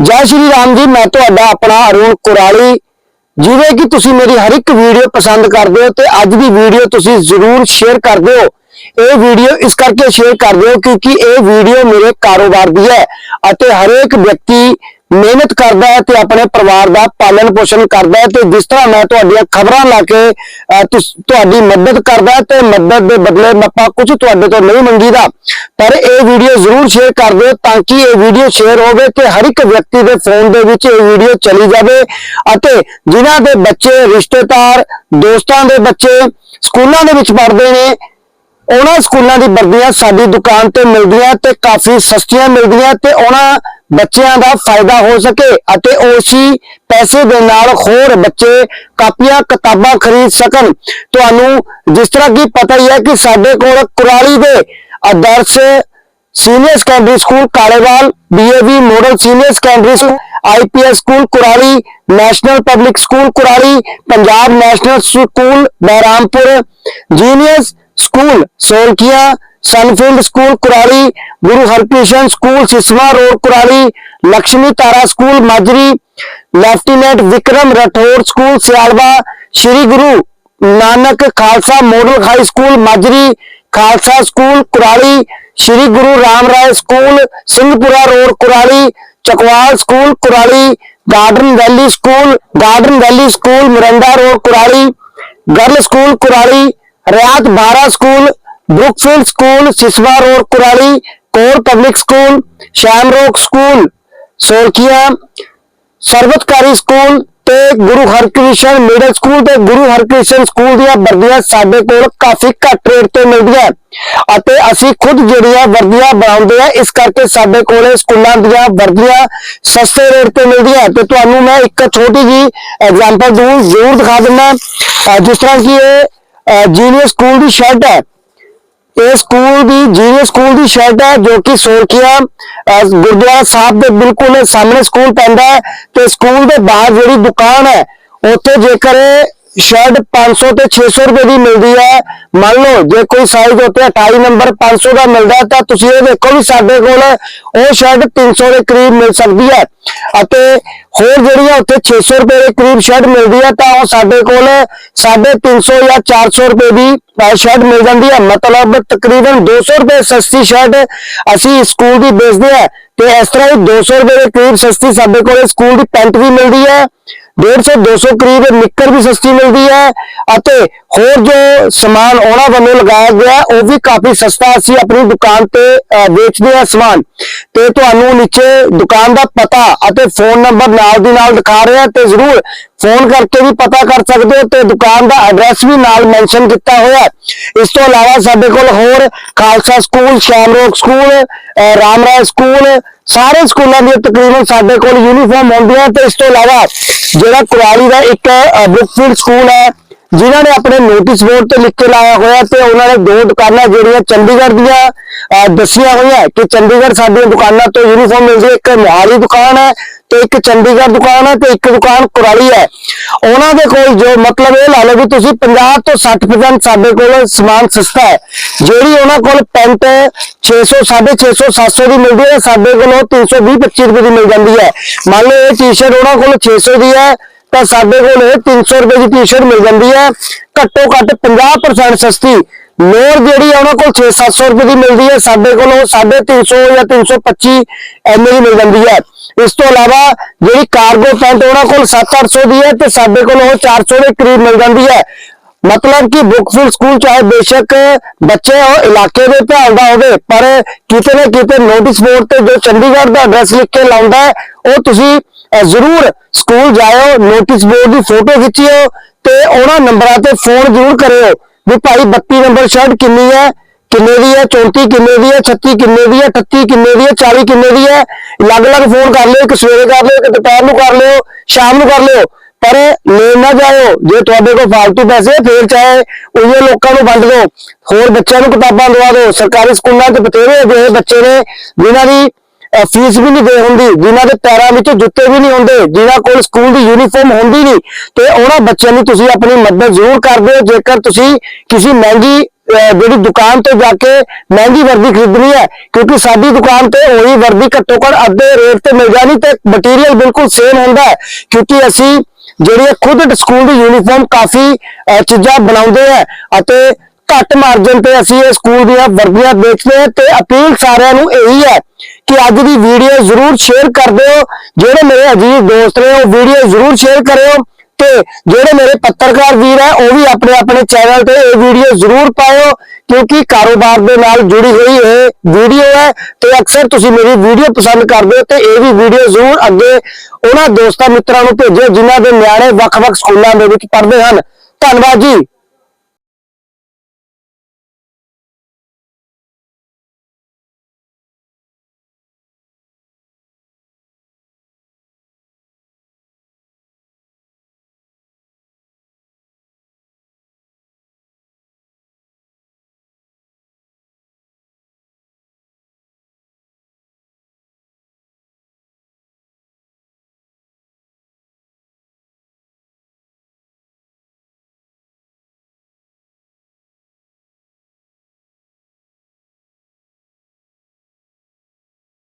ਜੈ ਸ਼੍ਰੀ ਰਾਮ ਜੀ, ਮੈਂ ਤੁਹਾਡਾ ਆਪਣਾ ਅਰੁਣ ਕੁਰਾਲੀ। ਜਿਵੇਂ ਕਿ ਤੁਸੀਂ ਮੇਰੀ ਹਰ ਇੱਕ ਵੀਡੀਓ ਪਸੰਦ ਕਰਦੇ ਹੋ ਤੇ ਅੱਜ ਦੀ ਵੀਡੀਓ ਤੁਸੀਂ ਜ਼ਰੂਰ ਸ਼ੇਅਰ ਕਰ ਦਿਓ ਇਹ ਵੀਡੀਓ ਇਸ ਕਰਕੇ ਸ਼ੇਅਰ ਕਰ ਦਿਓ ਕਿਉਂਕਿ ਇਹ ਵੀਡੀਓ ਮੇਰੇ ਕਾਰੋਬਾਰ ਦੀ ਹੈ ਅਤੇ ਹਰੇਕ ਵਿਅਕਤੀ ਮਿਹਨਤ ਕਰਦਾ ਹੈ ਤੇ ਆਪਣੇ ਪਰਿਵਾਰ ਦਾ ਪਾਲਣ ਪੋਸ਼ਣ ਕਰਦਾ ਹੈ ਤੇ ਜਿਸ ਤਰ੍ਹਾਂ ਮੈਂ ਤੁਹਾਡੀਆਂ ਖਬਰਾਂ ਲਾ ਕੇ ਤੁਹਾਡੀ ਮਦਦ ਕਰਦਾ ਤੇ ਮਦਦ ਦੇ ਬਦਲੇ ਆਪਾਂ ਕੁਝ ਤੁਹਾਡੇ ਤੋਂ ਨਹੀਂ ਮੰਗੀਦਾ। ਪਰ ਇਹ ਵੀਡੀਓ ਜ਼ਰੂਰ ਸ਼ੇਅਰ ਕਰ ਦਿਓ ਤਾਂ ਕਿ ਇਹ ਵੀਡੀਓ ਸ਼ੇਅਰ ਹੋਵੇ ਤੇ ਹਰ ਇੱਕ ਵਿਅਕਤੀ ਦੇ ਫੋਨ ਦੇ ਵਿੱਚ ਇਹ ਵੀਡੀਓ ਚਲੀ ਜਾਵੇ ਅਤੇ ਜਿਨ੍ਹਾਂ ਦੇ ਬੱਚੇ ਰਿਸ਼ਤੇਦਾਰ, ਦੋਸਤਾਂ ਦੇ ਬੱਚੇ ਸਕੂਲਾਂ ਦੇ ਵਿੱਚ ਪੜ੍ਹਦੇ ਨੇ, ਉਹਨਾਂ ਸਕੂਲਾਂ ਦੀ ਵਰਦੀਆਂ ਸਾਡੀ ਦੁਕਾਨ ਤੇ ਮਿਲਦੀਆਂ ਤੇ ਕਾਫੀ ਸਸਤੀਆਂ ਮਿਲਦੀਆਂ ਤੇ ਉਹਨਾਂ ਬੱਚਿਆਂ ਦਾ ਫਾਇਦਾ ਹੋ ਸਕੇ ਅਤੇ ਉਸੇ ਪੈਸੇ ਦੇ ਨਾਲ ਹੋਰ ਬੱਚੇ ਕਾਪੀਆਂ, ਕਿਤਾਬਾਂ ਖਰੀਦ ਸਕਣ। ਤੁਹਾਨੂੰ ਜਿਸ ਤਰ੍ਹਾਂ ਕਿ ਪਤਾ ਹੀ ਹੈ ਕਿ ਸਾਡੇ ਕੋਲ ਕੁਰਾਲੀ ਦੇ Adarsh senior secondary school Kalewal DAV model senior secondary school IPS school Kurali national public school Kurali, Punjab national school Bahirampur junior school Solkia Sunfield school Kurali Guru Harkrishan school Siswa road Kurali Lakshmi Tara school Majri lieutenant Vikram Rathore school Sialwa Shri Guru Nanak Khalsa model high school Majri Khalsa school Kurali Shri Guru Ram Rai school Singhpura road Kurali Chakwal school Kurali garden valley school garden valley school Morinda road Kurali girl school Kurali Rayat Bahra school, Brookfield school, Siswa road, Kurali core public school, Shamrock school Solkia Sarbatkari school ਤੇ Guru Harkrishan middle school ਤੇ Guru Harkrishan school ਦੀਆਂ ਵਰਦੀਆਂ ਸਾਡੇ ਕੋਲ ਕਾਫੀ ਘੱਟ rate ਤੇ ਮਿਲਦੀਆਂ ਅਤੇ ਅਸੀਂ ਖੁਦ ਜਿਹੜੀਆਂ ਵਰਦੀਆਂ ਬਣਾਉਂਦੇ ਆ ਇਸ ਕਰਕੇ ਸਾਡੇ ਕੋਲੇ ਸਕੂਲਾਂ ਦੀਆਂ ਵਰਦੀਆਂ ਸਸਤੇ ਰੇਟ ਤੇ ਮਿਲਦੀਆਂ ਤੇ ਤੁਹਾਨੂੰ ਮੈਂ ਇੱਕ ਛੋਟੀ ਜੀ ਐਗਜ਼ਾਮਪਲ ਦੂੰ ਜ਼ਰੂਰ ਦਿਖਾ ਦਿੰਦਾ। ਜਿਸ ਤਰ੍ਹਾਂ ਕਿ ਇਹ ਜੂਨੀਅਰ ਸਕੂਲ ਦੀ ਸ਼ਰਟ ਹੈ। ਇਹ ਸਕੂਲ ਦੀ ਜੂਨੀਅਰ ਸਕੂਲ ਦੀ ਸ਼ਰਟ ਹੈ ਜੋ ਕਿ ਸੋਰਖੀਆ ਗੁਰਦੁਆਰਾ ਸਾਹਿਬ ਦੇ ਬਿਲਕੁਲ ਸਾਹਮਣੇ ਸਕੂਲ ਪੈਂਦਾ ਹੈ ਤੇ ਸਕੂਲ ਦੇ ਬਾਹਰ ਜਿਹੜੀ ਦੁਕਾਨ ਹੈ, ਉੱਥੇ ਜੇਕਰ ਇਹ ਸ਼ਰਟ 500 ਤੇ 600 ਰੁਪਏ ਦੀ ਮਿਲਦੀ ਹੈ। ਮੰਨ ਲਓ, ਜੇ ਕੋਈ ਸਾਈਜ਼ ਉੱਤੇ 28 ਨੰਬਰ 500 ਦਾ ਮਿਲਦਾ ਤਾਂ ਤੁਸੀਂ ਇਹ ਦੇਖੋ ਵੀ ਸਾਡੇ ਕੋਲ ਉਹ ਸ਼ਰਟ 300 ਦੇ ਕਰੀਬ ਮਿਲ ਸਕਦੀ ਹੈ। ਅਤੇ ਹੋਰ ਜਿਹੜੀਆਂ ਉੱਥੇ 600 ਰੁਪਏ ਦੇ ਕਰੀਬ ਸ਼ਰਟ ਮਿਲਦੀ ਹੈ, ਤਾਂ ਉਹ ਸਾਡੇ ਕੋਲ 350 ਜਾਂ 400 ਰੁਪਏ ਦੀ ਸ਼ਰਟ ਮਿਲ ਜਾਂਦੀ ਹੈ। ਮਤਲਬ ਤਕਰੀਬਨ 200 ਰੁਪਏ ਸਸਤੀ ਸ਼ਰਟ ਅਸੀਂ ਸਕੂਲ ਦੀ ਵੇਚਦੇ ਆ ਤੇ ਇਸ ਤਰ੍ਹਾਂ ਹੀ 200 ਰੁਪਏ ਦੇ ਕਰੀਬ ਸਸਤੀ ਸਾਡੇ ਕੋਲ ਸਕੂਲ ਦੀ ਪੈਂਟ ਵੀ ਮਿਲਦੀ ਹੈ। 150 200 ਕਰੀਬ ਨਿੱਕਰ ਵੀ ਸਸਤੀ ਮਿਲਦੀ ਹੈ ਅਤੇ ਹੋਰ ਜੋ ਸਮਾਨ ਉਹਨਾਂ ਵੱਲੋਂ ਲਗਾਇਆ ਗਿਆ ਉਹ ਵੀ ਕਾਫੀ ਸਸਤਾ ਅਸੀਂ ਆਪਣੀ ਦੁਕਾਨ ਤੇ ਅਹ, ਵੇਚਦੇ ਹਾਂ ਸਮਾਨ। ਤੇ ਤੁਹਾਨੂੰ ਨੀਚੇ ਦੁਕਾਨ ਦਾ ਪਤਾ ਅਤੇ ਫੋਨ ਨੰਬਰ ਨਾਲ ਦੀ ਨਾਲ ਦਿਖਾ ਰਹੇ ਹਾਂ ਤੇ ਜ਼ਰੂਰ ਫੋਨ ਕਰਕੇ ਵੀ ਪਤਾ ਕਰ ਸਕਦੇ ਹੋ ਤੇ ਦੁਕਾਨ ਦਾ ਐਡਰੈਸ ਵੀ ਨਾਲ ਮੈਂਸ਼ਨ ਕੀਤਾ ਹੋਇਆ ਇਸ ਤੋਂ ਇਲਾਵਾ ਸਾਡੇ ਕੋਲ ਹੋਰ Khalsa school Shamrock school Ram Rai school ਸਾਰੇ ਸਕੂਲਾਂ ਦੀਆਂ ਤਕਰੀਬਨ ਸਾਡੇ ਕੋਲ ਯੂਨੀਫਾਰਮ ਹੁੰਦੀਆਂ ਤੇ ਇਸ ਤੋਂ ਇਲਾਵਾ ਜਿਹੜਾ ਕੁਰਾਲੀ ਦਾ ਇੱਕ ਅਹ, ਬੁੱਕਫੀਲਡ ਸਕੂਲ ਹੈ ਜਿਨ੍ਹਾਂ ਨੇ ਆਪਣੇ ਨੋਟਿਸ ਬੋਰਡ ਤੇ ਲਿਖ ਕੇ ਲਾਇਆ ਹੋਇਆ ਤੇ ਉਹਨਾਂ ਨੇ ਦੋ ਦੁਕਾਨਾਂ ਜਿਹੜੀਆਂ ਚੰਡੀਗੜ੍ਹ ਦੀਆਂ ਅਹ, ਦੱਸੀਆਂ ਹੋਈਆਂ ਕਿ ਚੰਡੀਗੜ੍ਹ ਸਾਡੀਆਂ ਦੁਕਾਨਾਂ ਤੋਂ ਯੂਨੀਫਾਰਮ ਮਿਲਦੀ ਹੈ। ਇੱਕ ਮੋਹਾਲੀ ਦੁਕਾਨ ਹੈ ਤੇ ਇੱਕ ਚੰਡੀਗੜ੍ਹ ਦੁਕਾਨ ਹੈ ਤੇ ਇੱਕ ਦੁਕਾਨ ਕੁਰਾਲੀ ਹੈ ਉਹਨਾਂ ਦੇ ਕੋਲ ਜੋ ਮਤਲਬ ਇਹ ਲਾ ਲਓ ਵੀ ਤੁਸੀਂ 50 ਤੋਂ 60% ਸਾਡੇ ਕੋਲ ਸਮਾਨ ਸਸਤਾ ਹੈ। ਜਿਹੜੀ ਉਹਨਾਂ ਕੋਲ ਪੈਂਟ 600 650 700 ਦੀ ਮਿਲਦੀ ਹੈ, ਸਾਡੇ ਕੋਲ ਉਹ 320 25 ਰੁਪਏ ਦੀ ਮਿਲ ਜਾਂਦੀ ਹੈ। ਮੰਨ ਲਓ ਇਹ ਟੀ-ਸ਼ਰਟ ਉਹਨਾਂ ਕੋਲ 600 ਦੀ ਹੈ ਤਾਂ ਸਾਡੇ ਕੋਲ ਇਹ 300 ਰੁਪਏ ਦੀ ਟੀ-ਸ਼ਰਟ ਮਿਲ ਜਾਂਦੀ ਹੈ। ਘੱਟੋ ਘੱਟ 50% ਸਸਤੀ। ਲੋਰ ਜਿਹੜੀ ਹੈ ਉਹਨਾਂ ਕੋਲ 6-700 ਰੁਪਏ ਦੀ ਮਿਲਦੀ ਹੈ। ਸਾਡੇ ਕੋਲ ਉਹ 350 ਜਾਂ 325 ਐਮਏ ਦੀ ਮਿਲ ਜਾਂਦੀ ਹੈ। ਇਸ ਤੋਂ ਇਲਾਵਾ ਜਿਹੜੀ ਕਾਰਗੋ ਪੈਂਟ ਉਹਨਾਂ ਕੋਲ 7-800 ਦੀ ਹੈ ਤੇ ਸਾਡੇ ਕੋਲ ਉਹ 400 ਦੇ ਕਰੀਬ ਮਿਲ ਜਾਂਦੀ ਹੈ। ਮਤਲਬ ਕਿ ਬੁੱਕਫੀਲ ਸਕੂਲ ਚਾਹੇ ਬੇਸ਼ੱਕ ਬੱਚੇ ਉਹ ਇਲਾਕੇ ਦੇ ਧਿਆਨ ਦਾ ਹੋਵੇ, ਪਰ ਕਿਤੇ ਨਾ ਕਿਤੇ ਨੋਟਿਸ ਬੋਰਡ ਤੇ ਜੋ ਚੰਡੀਗੜ੍ਹ ਦਾ ਐਡਰੈਸ ਲਿਖ ਕੇ ਲਾਉਂਦਾ ਹੈ, ਉਹ ਤੁਸੀਂ ਜ਼ਰੂਰ ਸਕੂਲ ਜਾਇਓ ਨੋਟਿਸ ਬੋਰਡ ਦੀ ਫੋਟੋ ਖਿੱਚਿਓ ਤੇ ਉਹਨਾਂ ਨੰਬਰਾਂ ਤੇ ਫੋਨ ਜ਼ਰੂਰ ਕਰਿਓ ਵੀ ਭਾਈ 32 ਨੰਬਰ ਸ਼ਰਟ ਕਿੰਨੀ ਹੈ, ਕਿੰਨੇ ਦੀ ਹੈ 34 ਕਿੰਨੇ ਦੀ ਹੈ 36 ਕਿੰਨੇ ਦੀ ਹੈ 38 ਕਿੰਨੇ ਦੀ ਹੈ 40 ਕਿੰਨੇ ਦੀ ਹੈ, ਅਲੱਗ-ਅਲੱਗ ਫੋਨ ਕਰ ਲਿਓ, ਇੱਕ ਸਵੇਰੇ ਕਰ ਲਿਓ, ਇੱਕ ਦੁਪਹਿਰ ਨੂੰ ਕਰ ਲਿਓ, ਸ਼ਾਮ ਨੂੰ ਕਰ ਲਿਓ, ਪਰ ਲੈ ਨਾ ਜਾਇਓ, ਜੇ ਤੁਹਾਡੇ ਕੋਲ ਫालतू ਪੈਸੇ ਫੇਰ ਚਾਹੇ ਉਹੀ ਲੋਕਾਂ ਨੂੰ ਵੰਡ ਦਿਓ, ਹੋਰ ਬੱਚਿਆਂ ਨੂੰ ਕਿਤਾਬਾਂ ਦਵਾ ਦਿਓ, ਸਰਕਾਰੀ ਸਕੂਲਾਂ 'ਚ ਬਥੇਰੇ ਅਜਿਹੇ ਬੱਚੇ ਨੇ ਜਿਨ੍ਹਾਂ ਦੀ ਫੀਸ ਵੀ ਨਹੀਂ ਦੇ ਹੁੰਦੀ, ਜਿਨ੍ਹਾਂ ਦੇ ਪੈਰਾਂ ਵਿੱਚ ਜੁੱਤੇ ਵੀ ਨਹੀਂ ਹੁੰਦੇ, ਜਿਨ੍ਹਾਂ ਕੋਲ ਸਕੂਲ ਦੀ ਯੂਨੀਫਾਰਮ ਹੁੰਦੀ ਨਹੀਂ, ਤੇ ਉਹਨਾਂ ਬੱਚਿਆਂ ਨੂੰ ਤੁਸੀਂ ਆਪਣੀ ਮਦਦ ਜ਼ਰੂਰ ਕਰਦੇ ਹੋ ਜੇਕਰ ਤੁਸੀਂ ਕਿਸੇ ਮਹਿੰਗੀ ਜਿਹੜੀ ਦੁਕਾਨ ਤੋਂ ਜਾ ਕੇ ਮਹਿੰਗੀ ਵਰਦੀ ਖਰੀਦਣੀ ਹੈ, ਕਿਉਂਕਿ ਸਾਡੀ ਦੁਕਾਨ ਤੇ ਉਹੀ ਵਰਦੀ ਘੱਟੋ ਘੱਟ ਅੱਧੇ ਰੇਟ ਤੇ ਮਿਲ ਜਾਣੀ ਤੇ ਮਟੀਰੀਅਲ ਬਿਲਕੁਲ ਸੇਮ ਹੁੰਦਾ ਹੈ, ਕਿਉਂਕਿ ਅਸੀਂ ਜਿਹੜੀ ਖੁਦ ਸਕੂਲ ਦੀ ਯੂਨੀਫਾਰਮ ਕਾਫੀ ਚੀਜ਼ਾਂ ਬਣਾਉਂਦੇ ਆ ਅਤੇ ਘੱਟ ਮਾਰਜਨ ਤੇ ਅਸੀਂ ਇਹ ਸਕੂਲ ਦੀਆਂ ਵਰਦੀਆਂ ਵੇਚਦੇ ਹਾਂ ਤੇ ਅਪੀਲ ਸਾਰਿਆਂ ਨੂੰ ਇਹੀ ਹੈ ਕਿ ਅੱਜ ਦੀ ਵੀਡੀਓ ਜ਼ਰੂਰ ਸ਼ੇਅਰ ਕਰ ਦਿਓ। ਜਿਹੜੇ ਮੇਰੇ ਅਜੀਜ਼ ਦੋਸਤ ਨੇ ਉਹ ਵੀਡੀਓ ਜ਼ਰੂਰ ਸ਼ੇਅਰ ਕਰਿਓ ਤੇ ਜਿਹੜੇ ਮੇਰੇ ਪੱਤਰਕਾਰ ਵੀਰ ਹੈ, ਉਹ ਵੀ ਆਪਣੇ ਆਪਣੇ ਚੈਨਲ ਤੇ ਇਹ ਵੀਡੀਓ ਜ਼ਰੂਰ ਪਾਇਓ, ਕਿਉਂਕਿ ਕਾਰੋਬਾਰ ਦੇ ਨਾਲ ਜੁੜੀ ਹੋਈ ਇਹ ਵੀਡੀਓ ਹੈ ਤੇ ਅਕਸਰ ਤੁਸੀਂ ਮੇਰੀ ਵੀਡੀਓ ਪਸੰਦ ਕਰਦੇ ਹੋ ਤੇ ਇਹ ਵੀ ਵੀਡੀਓ ਜ਼ਰੂਰ ਅੱਗੇ ਉਹਨਾਂ ਦੋਸਤਾਂ ਮਿੱਤਰਾਂ ਨੂੰ ਭੇਜਿਓ ਜਿਨ੍ਹਾਂ ਦੇ ਨਿਆਣੇ ਵੱਖ-ਵੱਖ ਸਕੂਲਾਂ ਦੇ ਵਿੱਚ ਪੜ੍ਹਦੇ ਹਨ। ਧੰਨਵਾਦ ਜੀ।